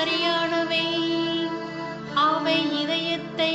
சரியானவை. அவை இதயத்தை